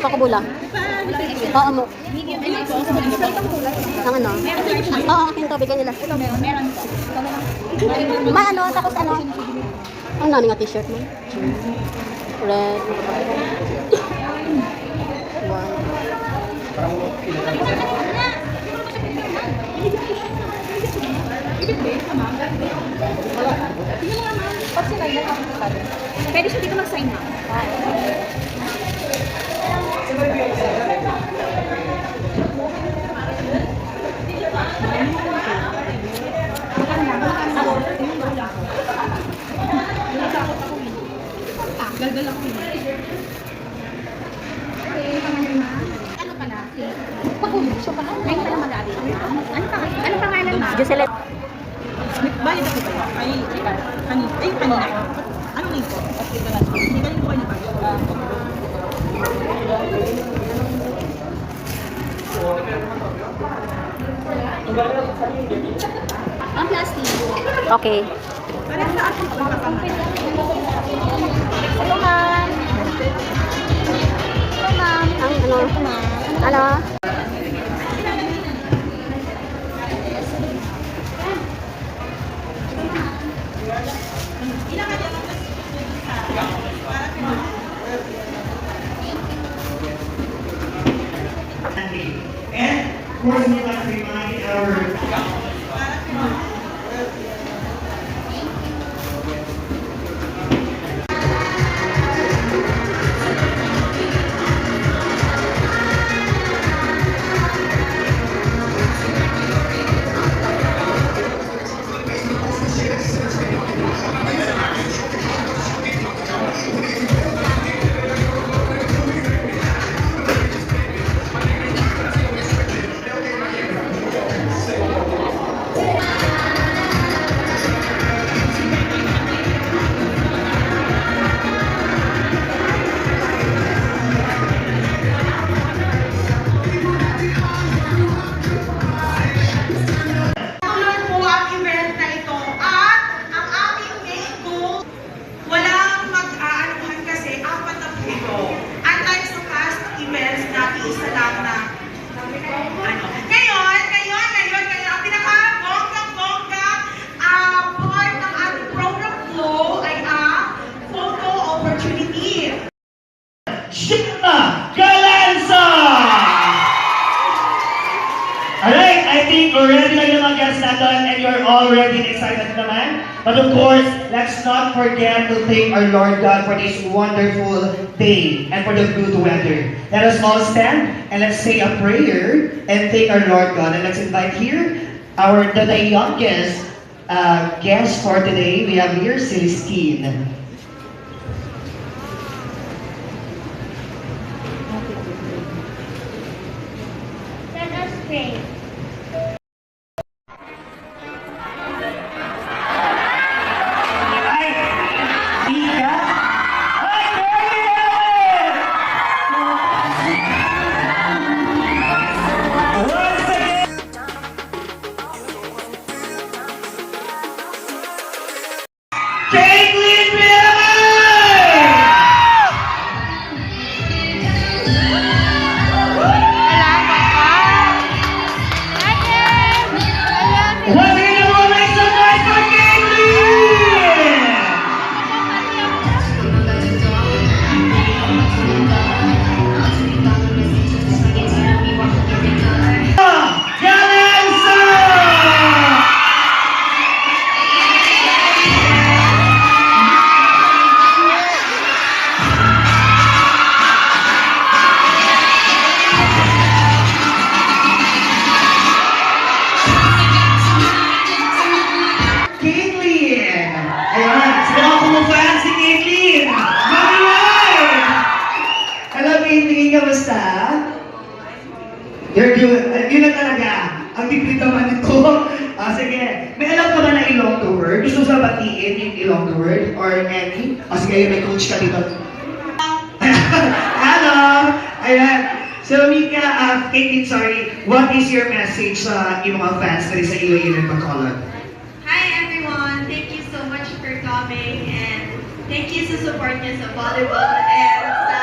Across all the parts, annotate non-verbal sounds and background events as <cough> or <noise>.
order pa ko bula. Oo mo. Ang ano? Oo, akin to, bigyan nila. Ma, ano, tapos ano? Ang namin nga t-shirt mo. Red. Wow. Pwede siya dito mag-sign na. Ang plastic. Okay. Hello, ma'am. Hello, ma'am. Ang ano? Ano? And of course, we'd like to remind our forget to thank our Lord God for this wonderful day and for the good weather. Let us all stand and let's say a prayer and thank our Lord God. And let's invite here our the, youngest uh, guest for today. We have here Celestine. Once again, batiin yung Ilonggo word? Or any? Ah, sige, may coach ka dito. <laughs> Hello! Ayan. So, Mika, uh, Katie, sorry, what is your message sa iyong mga fans na sa Iloilo and Bacolod? Hi everyone! Thank you so much for coming and thank you sa support niyo sa volleyball and sa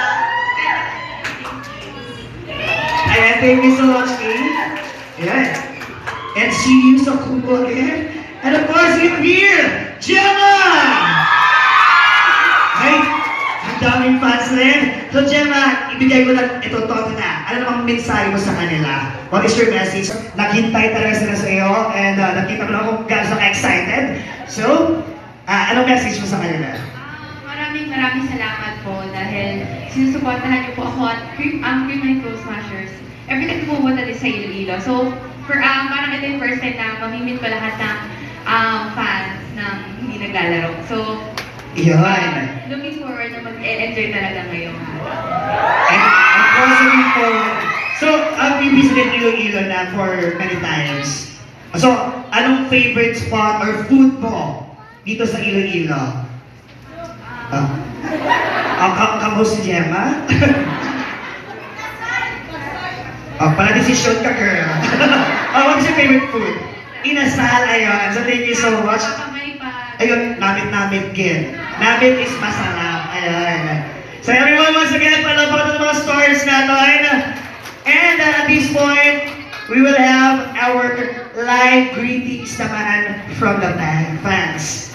Ayan, thank you so much, Kate. Ayan. And see you sa Kubo again. And of course, in here, Gemma! Ay, ang daming fans rin. So, Gemma, ibigay ko na ito, toto na. Ano namang mensahe mo sa kanila? What is your message? Naghintay talaga sila sa iyo and uh, nakita mo na kung gaano ka excited. So, uh, anong message mo sa kanila? Ah, Maraming maraming salamat po dahil sinusuportahan niyo po ako at Cream, ang Cream and Close Smashers. Every time pumunta din sa Iloilo. So, for, um, parang ito yung first time na mamimit ko lahat ng um, fans na hindi naglalaro. So, Iyon. um, looking forward na mag-enjoy talaga ngayong And of course, looking forward. So, I've been visited Iloilo na for many times. So, anong favorite spot or food mo dito sa Iloilo? Ah. Uh, kamo si Gemma? <laughs> oh, pala desisyon ka, girl. oh, <laughs> what is your favorite food? Inasal, ayun. So, thank you so much. Ayun, namit-namit gin. Namit is masarap. Ayun. So everyone, once again, palabato ng mga stars natin. And uh, at this point, we will have our live greetings naman from the fan- fans.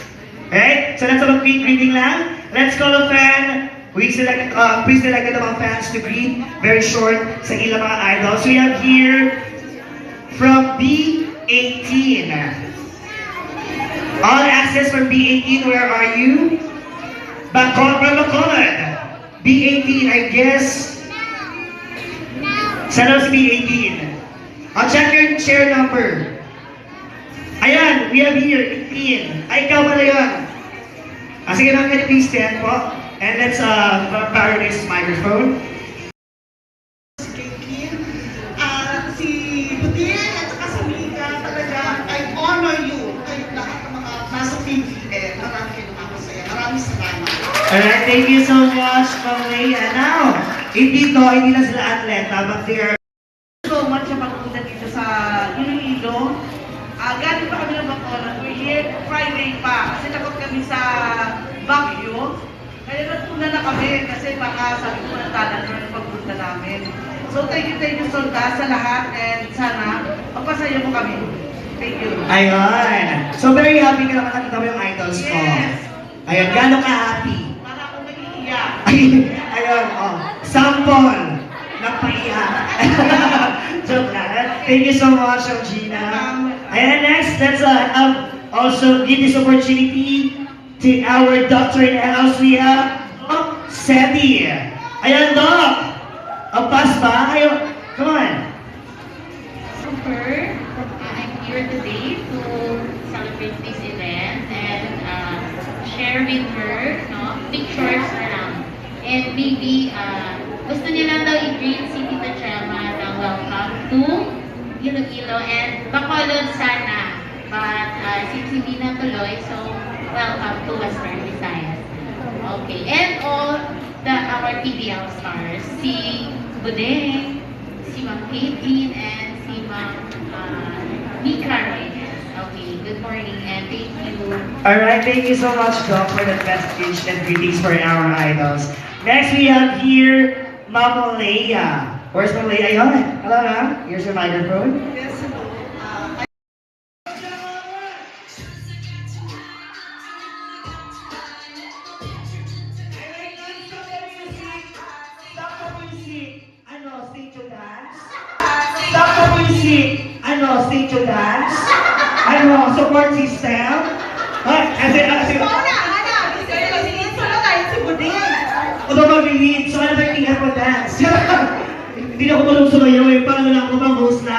Okay? So let's have a quick greeting lang. Let's call a fan. We select, uh, please select the mga fans to greet. Very short sa ilang mga idols. We have here from B18. All access from B18, where are you? Bacol from Bacolod. B18, I guess. San Jose B18. I'll check your share number. Ayan, we have here, 18. Ay, ikaw pala yun. Ah, sige lang, can you please stand po? And let's uh, borrow this microphone. Ah, si Budin at saka si Mika talaga, I honor you. Kayo lahat ng mga nasa PBL. Marami kayo nakakasaya. Maraming salamat. Alright, thank you so much, Ma'am Leia. Now, hindi to, hindi na sila atleta, but they are so much sa pagpunta dito sa Iloilo. Ah, galing pa kami ng Bacolod. We're here Friday pa kasi takot kami sa Baguio. Kaya nagpuna na kami kasi baka sabi ko na talan na yung pagpunta namin. So thank you, thank you Solda sa lahat and sana magpasaya mo kami. Thank you. Ayun. So very happy ka naman nakita mo yung idols ko. Yes. Ayun, gano'n ka happy? Akong. <laughs> Ayun, oh. Sample ng paiyak. <laughs> Joke lang. Thank you so much, Gina. And next, let's uh, um, also give this opportunity to our doctor in the house. We have oh, Seti. Ayan, Doc. Oh, pass ba? Ayun. Come on. Super. I'm here today to celebrate this event and uh, share with her, no, pictures. And maybe, uh, gusto niya lang daw i-greet si Tita Chema na welcome to Iloilo and Bacolod sana. But uh, since hindi na tuloy, so welcome to Western Visayas. Okay, and all the our PBL stars, si Budeng, si Ma'am Caitlin, and si Ma'am uh, Mika. Okay, good morning and thank you. Alright, thank you so much, Doc, for that message and greetings for our idols. Next, we have here Mama Leia. Where's Mama Leia? Ayun. Hello, ma'am. Here's your microphone. Yes, hello. Ah, Stop the music. Ano, stage to dance? Stop the music. Ano, stage to dance? Ano, support system? Ay, kasi, kasi, Ana, Ana, gusto nila si Inso na tayo si Budin. Mag-lead? So, ano yung tingnan mo dance? Hindi na ako marunong sumayaw eh. Paano lang ako bang host na?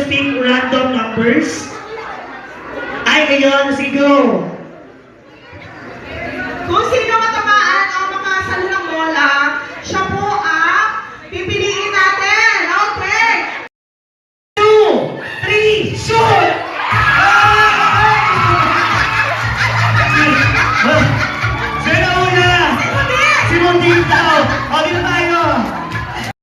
using random numbers? Ay, ngayon, sige go! Kung sino